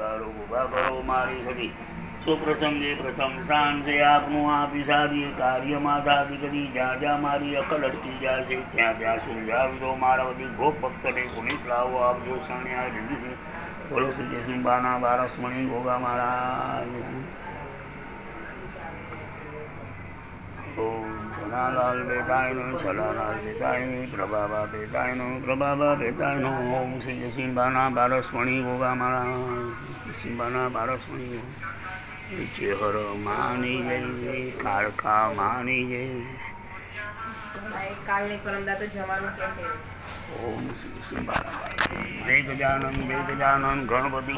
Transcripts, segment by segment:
સુધારો ઊભા કરો મારી સદી સુપ્રસંગે પ્રથમ સ્થાન છે આપનું આપી સાધી કાર્યમાં સાધી કદી જ્યાં જ્યાં મારી અકલ અટકી જાય છે, ત્યાં ત્યાં સમજાવી દો મારા બધી ગોપ ભક્તને પુનિત લાવો, આપજો શરણ્યા રીધિસિંહ બોલો શ્રી જયસિંહ બાના બારસમણી ગોગા મહારાજ. ઓમ છનાલાલ બેતાયનો છલાલાલ બેતાયનો પ્રભાબા બેતાયનો પ્રભાબા બેતાયનો ઓમ શ્રી જયસિંહ બાના બારસમણી ગોગા મહારાજ. સિંબાના બારસમણી ચેહર માની જય કાળકા માની જય ઓમ શ્રી સિંબાના જય ગજાનંદ ગણપતિ.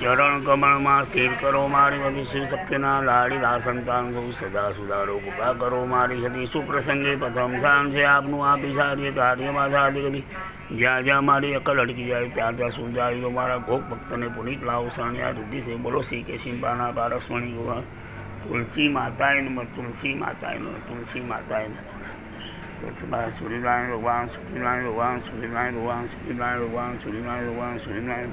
ચરણ કમળમાં સ્થિર કરો મારી હતી શિવ શક્તિના લાડીલા સંતાન સૌ સદા સુધારો, કૃપા કરો મારી હતી સુપ્રસંગે પ્રથમ સ્થાન છે આપનું આપી સારી કાર્યમાં સાધી કદી જ્યાં જ્યાં મારી અકલ અટકી જાય, ત્યાં ત્યાં સુલઝાવી દો મારા ભોગ ભક્તને પુનિત લાવ શરણ્યા રિદ્ધિ છે બોલો શ્રી કે સિંબાના પારસમણી ગોવા. તુલસી માતાએ તુલસી માતાએ તુલસી માતાએ તુલસીમાં સૂર્યનારાયણ ભગવાન સૂર્યનારાયણ ભગવાન સૂર્યનારાયણ ભગવાન સૂર્યનારાયણ ભગવાન સૂર્યનારાયણ ભગવાન સૂર્યનારાયણ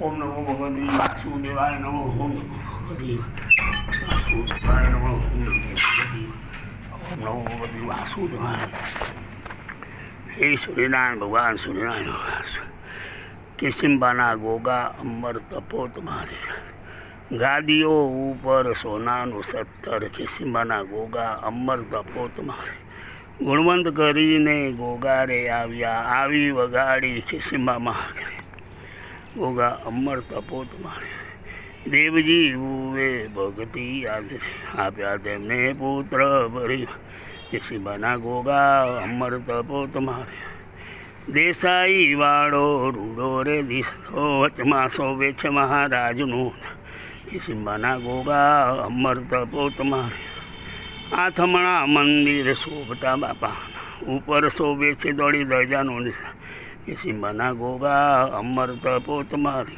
ઓમ નમો ભગવતી વાસુદેવાય નમો ઓમ ભગવતી વાસુદેવાય નમઃ ઓમ નમો ભગવતી. વાસુદેવાય. હે સૂર્યનારાયણ ભગવાન સૂર્યનારાયણ ભગવાન. કિસિમ્બાના ગોગા અમર તપો તમારી ગાદીઓ ઉપર સોનાનું સત્તર કિસિમ્બાના ગોગા અમર તપો તમારી ગુણવંત કરીને ગોગારે આવ્યા, આવી વગાડી કિસિમ્બામાં ગોગા અમર તપો તમારે દેવજી ઉવે આદરી આપ્યા તેમને પુત્ર ભરી શિવાના ગોગા અમર તપો તમારે દેસાઈ વાળો રૂડો રે દિશો વચમાં સોવે છે મહારાજનું કિસિમ્બાના ગોગા અમર તપો તમારે આથમણા મંદિર શોભતા બાપા ઉપર શોભે છે દોડી દજાનું નિશાન કિસિમ્બાના ગોગા અમર તપોત મારી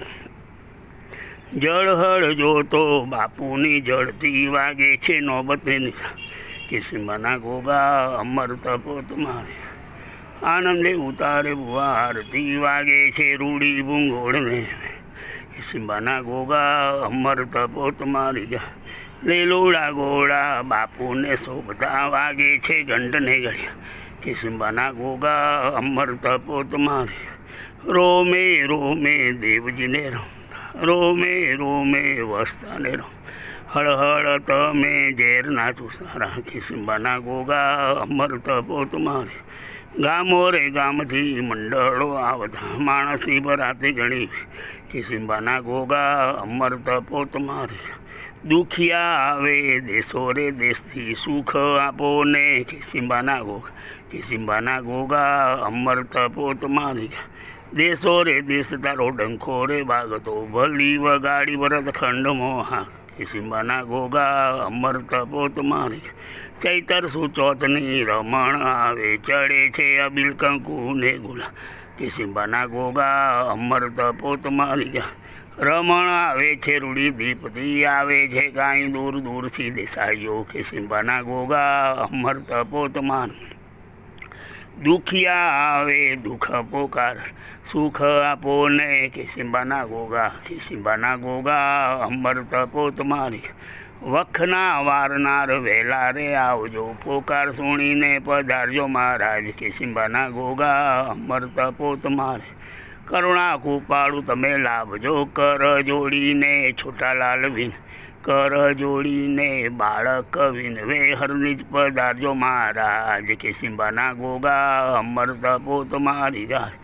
જળહળ જોતો બાપુની જળતી વાગે છે નોબતે કે સિંહના ગોગા અમર તપોત મારી. આનંદે ઉતારે બુવા આરતી વાગે છે રૂડી ભૂંગોળને. સિંબાના ગોગા અમર તપોત મારી. ગયા લેલોડા ગોળા બાપુને શોભતા વાગે છે ઘંટને ઘડ્યા કે ગોગા અમર તપો તમારી રોમે રોમે દેવજીને રોમે રોમે વસ્તાને રમ હળ હળ તમે ઝેરના ચૂસારા કે સિંબાના ગોગા અમર તપો તમારી ગામો રે ગામથી મંડળો આવતા માણસની બરાતે ગણી કે ગોગા અમર તપો તમારે દુખિયા આવે દેશો રે દેશથી સુખ આપો ને કે સિંબાના ગોગા કે સિંબાના ગોગા અમર તપો તમારી દેશો રે દેશ તારો ડંખો રે ભાગતો ભલી વગાડી વરત ખંડ હા કે સિંબાના ગોગા અમર તપો તમારી ચૈતર સુચોતની રમણ આવે, ચડે છે અબિલ કંકુ ને ગુલા. કિસિંબાના ગોગા અમર તપો તમારી રમણ આવે છે, રૂડી દીપતી આવે છે કાંઈ દૂર દૂરથી દેસાઈઓ કે સિંબાના ગોગા અમર તપોતમાન દુખિયા આવે, દુઃખ પોકાર, સુખ આપો ને કે સિંબાના ગોગા, કે સિંબાના ગોગા અમર તપોતમારી વખના વારનાર વહેલા રે આવજો, પોકાર સુણીને પધારજો મહારાજ, કે સિંબાના ગોગા અમર તપો તમારે કરુણા કૃપાળુ તમે લાભજો કર જોડીને છોટાલાલ વિન, કર જોડીને બાળક વિનવે હરની જ પધારજો મહારાજ, કે સિંબાના ગોગા અમર તપો તમારી રાજ.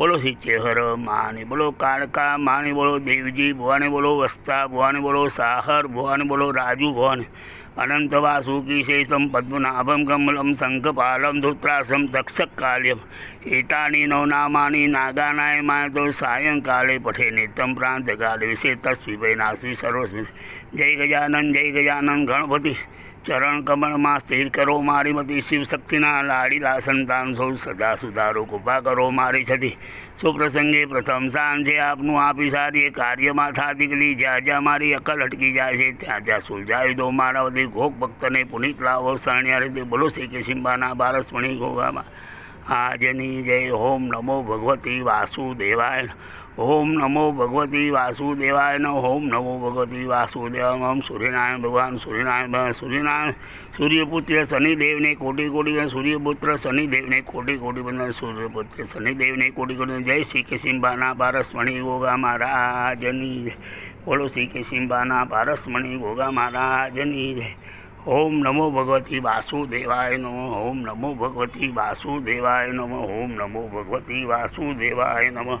બોલો સિચેહર માની બોલો કાળકા, માની બોલો દેવજી, ભવાની બોલો વસ્તા, ભવાની બોલો સાહર, ભવાની બોલો રાજુ ભવાની. અનંત વાસુકી શેષમ પદ્મનાભમ કમલમ શંખપાલમ ધૂત્રાસમ દક્ષકાલ્યમ એતાની નવનામાની નાગાનાય માય તો સાયંકાલે પઠે નિત્યમ પ્રાંતકાલે વિશે તસ્વી નાસ્વી સર્વસ્મિ જય ગજાનંદ જય ગજાનંદ ગણપતિ. ચરણ કમળમાં સ્થિર કરો મારી મતી શિવ શક્તિના લાડીલા સંતાન સૌ સદા સુધારો કૃપા કરો મારી છતી. સુપ્રસંગે પ્રથમ સાંજે આપનું આપી સારી કાર્યમાં થાતી ગલી જ્યાં જ્યાં મારી અકલ અટકી જાય છે, ત્યાં ત્યાં સુલઝાવી દો મારા વતી ઘોક ભક્તને પુનિત લાવો, શરણ્યા રીતે બોલો શ્રી કે સિંબાના બારસમણી ગોગામાં આજની જય, ઓમ નમો ભગવતી વાસુદેવાય ઓમ નમો ભગવતી વાસુદેવાય ન ઓમ નમો ભગવતી વાસુદેવાય ઓમ સૂર્યનારાયણ ભગવાન સૂર્યનારાયણ ભગવાન સૂર્યનારાયણ, સૂર્યપુત્ર શનિદેવને કોટી કોટી વંદન. સૂર્યપુત્ર શનિદેવને કોટી કોટી વંદન સૂર્યપુત્ર શનિદેવને કોટી કોટી જય શ્રી કેશિંબાના પારસમણી ગોગા મહારાજની બોલો શ્રી કેશિંબાના પારસમણી ગોગા મહારાજની ઓમ નમો ભગવતી વાસુદેવાય નમઃ, ઓમ નમો ભગવતી વાસુદેવાય નમઃ, ઓમ નમો ભગવતી વાસુદેવાય નમઃ.